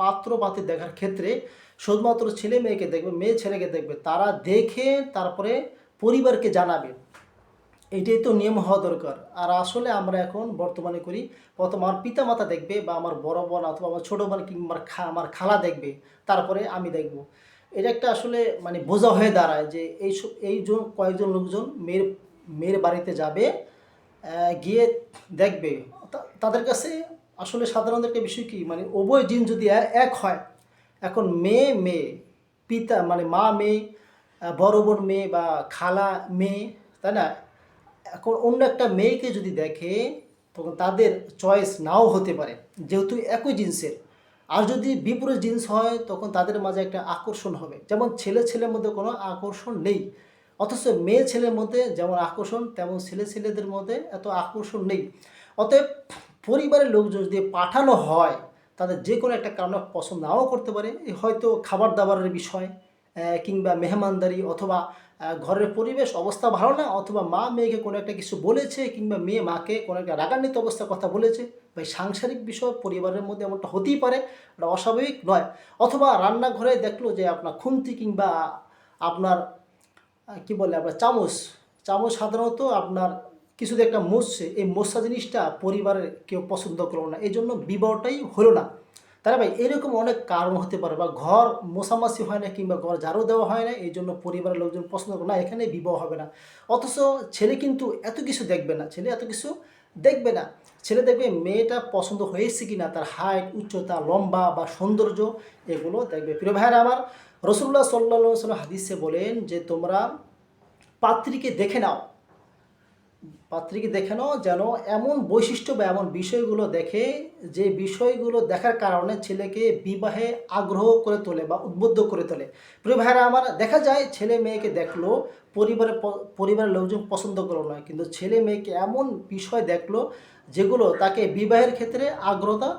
পাত্র পাত্রী দেখার ক্ষেত্রে শুধুমাত্র ছেলে মেয়েকে দেখবে, মেয়ে ছেলেকে দেখবে। তারা দেখে তারপরে পরিবারকে জানাবে। এটাই তো নিয়ম হওয়া দরকার। আর আসলে আমরা এখন বর্তমানে করি, প্রথম আমার পিতা মাতা দেখবে বা আমার বড় বোন অথবা আমার ছোটো বোন কিংবা আমার খা, আমার খালা দেখবে, তারপরে আমি দেখব। এটা একটা আসলে মানে বোঝা হয়ে দাঁড়ায় যে এই এইজন কয়েকজন লোকজন মেয়ের মেয়ের বাড়িতে যাবে গিয়ে দেখবে। তাদের কাছে আসলে সাধারণত একটা বিষয় কি? মানে উভয় জিন যদি এক হয়, এখন মেয়ে মেয়ে, পিতা মানে মা, মেয়ে বড় বোন, মেয়ে বা খালা, মেয়ে, তাই না? এখন অন্য একটা মেয়েকে যদি দেখে, তখন তাদের চয়েস নাও হতে পারে, যেহেতু একই জিন্সের। আর যদি বিপরীত জিন্স হয়, তখন তাদের মাঝে একটা আকর্ষণ হবে। যেমন ছেলে, ছেলের মধ্যে কোনো আকর্ষণ নেই। অথচ মেয়ে, ছেলের মধ্যে যেমন আকর্ষণ, তেমন ছেলে, ছেলেদের মধ্যে এত আকর্ষণ নেই। অতএব পরিবারের লোকজন যদি পাঠানো হয়, তাদের যে কোনো একটা কারণে পছন্দ নাও করতে পারে। হয়তো খাবার দাবারের বিষয় কিংবা মেহমানদারি অথবা ঘরের পরিবেশ অবস্থা ভালো না, অথবা মা মেয়েকে কোনো একটা কিছু বলেছে কিংবা মেয়ে মাকে কোনো একটা রাগান্বিত অবস্থার কথা বলেছে, বা সাংসারিক বিষয় পরিবারের মধ্যে এমনটা হতেই পারে, এটা অস্বাভাবিক নয়। অথবা রান্নাঘরে দেখল যে আপনার খুন্তি কিংবা আপনার, কি বলে, আপনার চামচ চামচ সাধারণত আপনার কিছুতে একটা মরছে, এই মশা জিনিসটা পরিবারের কেউ পছন্দ করল না, এই জন্য বিবাহটাই হলো না। তারা ভাই, এরকম অনেক কারণ হতে পারে বা ঘর মশামাছি হয় না কিংবা ঘর ঝাড়ু দেওয়া হয় না, এই জন্য পরিবারের লোকজন পছন্দ করে না, এখানে বিবাহ হবে না। অথচ ছেলে কিন্তু এত কিছু দেখবে না, ছেলে এত কিছু দেখবে না। ছেলে দেখবে মেয়েটা পছন্দ হয়েছে কি না তার হাইট উচ্চতা, লম্বা বা সৌন্দর্য, এগুলো দেখবে। প্রিয় ভাইয়েরা আমার, রসুল্লাহ সাল্লা সাল্লাম হাদিসে বলেন যে তোমরা পাত্রীকে দেখে নাও পাত্রীকে দেখে নাও যেন এমন বৈশিষ্ট্য বা এমন বিষয়গুলো দেখে যে বিষয়গুলো দেখার কারণে ছেলেকে বিবাহে আগ্রহ করে তোলে বা উদ্বুদ্ধ করে তোলে। প্রিয় ভাইরা আমার দেখা যায় ছেলে মেয়েকে দেখল, পরিবারের পরিবারের লোকজন পছন্দ করল না, কিন্তু ছেলে মেয়েকে এমন বিষয় দেখল যেগুলো তাকে বিবাহের ক্ষেত্রে আগ্রহতা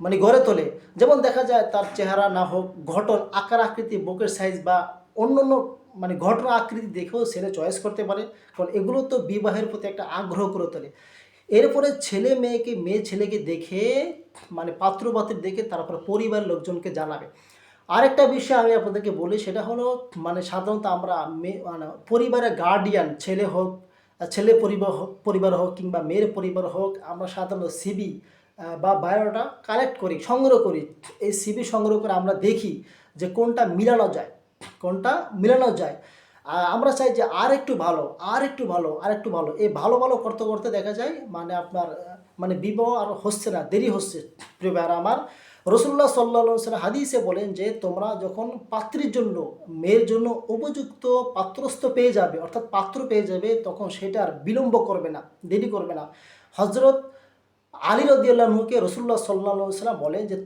মানে গড়ে তোলে। যেমন দেখা যায় তার চেহারা না হোক, ঘটন, আকার, আকৃতি, বুকের সাইজ বা অন্য অন্য মানে ঘটনা আকৃতি দেখেও ছেলে চয়েস করতে পারে। কারণ এগুলো তো বিবাহের প্রতি একটা আগ্রহ করে তোলে। এরপরে ছেলে মেয়েকে, মেয়ে ছেলেকে দেখে মানে পাত্র পাত্রী দেখে তারপর পরিবারের লোকজনকে জানাবে। আরেকটা বিষয় আমি আপনাদেরকে বলি, সেটা হলো মানে সাধারণত আমরা মেয়ে মানে পরিবারের গার্ডিয়ান ছেলে হোক ছেলে পরিবার হোক পরিবার হোক কিংবা মেয়ের পরিবার হোক, আমরা সাধারণত সিবি বা বায়োডাটা কালেক্ট করি, সংগ্রহ করি। এই সিবি সংগ্রহ করে আমরা দেখি যে কোনটা মিলানো যায়। কোনটা মিলানো যায়। আমরা চাই যে আর একটু ভালো, আর একটু ভালো, আর একটু ভালো। এই ভালো ভালো করতে করতে দেখা যায় মানে আপনার মানে বিবাহ আর হচ্ছে না, দেরি হচ্ছে। প্রিয় আমার রসুল্লাহ সাল্লা সাল্লাম হাদিসে বলেন যে, তোমরা যখন পাত্রীর জন্য, মেয়ের জন্য উপযুক্ত পাত্রস্থ পেয়ে যাবে, অর্থাৎ পাত্র পেয়ে যাবে, তখন সেটা আর বিলম্ব করবে না, দেরি করবে না। হজরত আলী রদিয়াল্লাহকে রসুল্লাহ সাল্লা সাল্লাম বলেন যে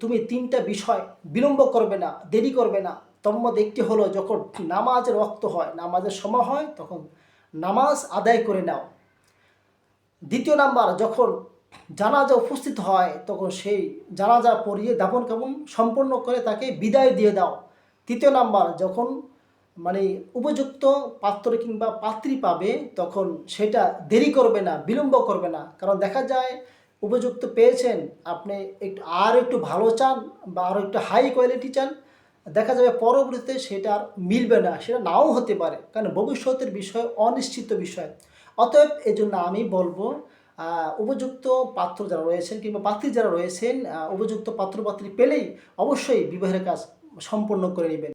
তুমি তিনটা বিষয় বিলম্ব করবে না, দেরি করবে না মধ্যে একটি হলো যখন নামাজের রক্ত হয়, নামাজের সময় হয়, তখন নামাজ আদায় করে নাও। দ্বিতীয় নাম্বার, যখন জানাজা উপস্থিত হয়, তখন সেই জানাজা পড়িয়ে দাফন কামন সম্পন্ন করে তাকে বিদায় দিয়ে দাও। তৃতীয় নাম্বার, যখন মানে উপযুক্ত পাত্র কিংবা পাত্রী পাবে, তখন সেটা দেরি করবে না, বিলম্ব করবে না। কারণ দেখা যায়, উপযুক্ত পেয়েছেন, আপনি একটু আর একটু ভালো চান বা আরও একটু হাই কোয়ালিটি চান দেখা যাবে পরবর্তীতে সেটা আর মিলবে না, সেটা নাও হতে পারে, কারণ ভবিষ্যতের বিষয় অনিশ্চিত বিষয়। অতএব এই জন্য আমি বলব উপযুক্ত পাত্র যারা রয়েছেন কিংবা পাত্রী যারা রয়েছেন উপযুক্ত পাত্র পাত্রী পেলেই অবশ্যই বিবাহের কাজ সম্পন্ন করে নেবেন।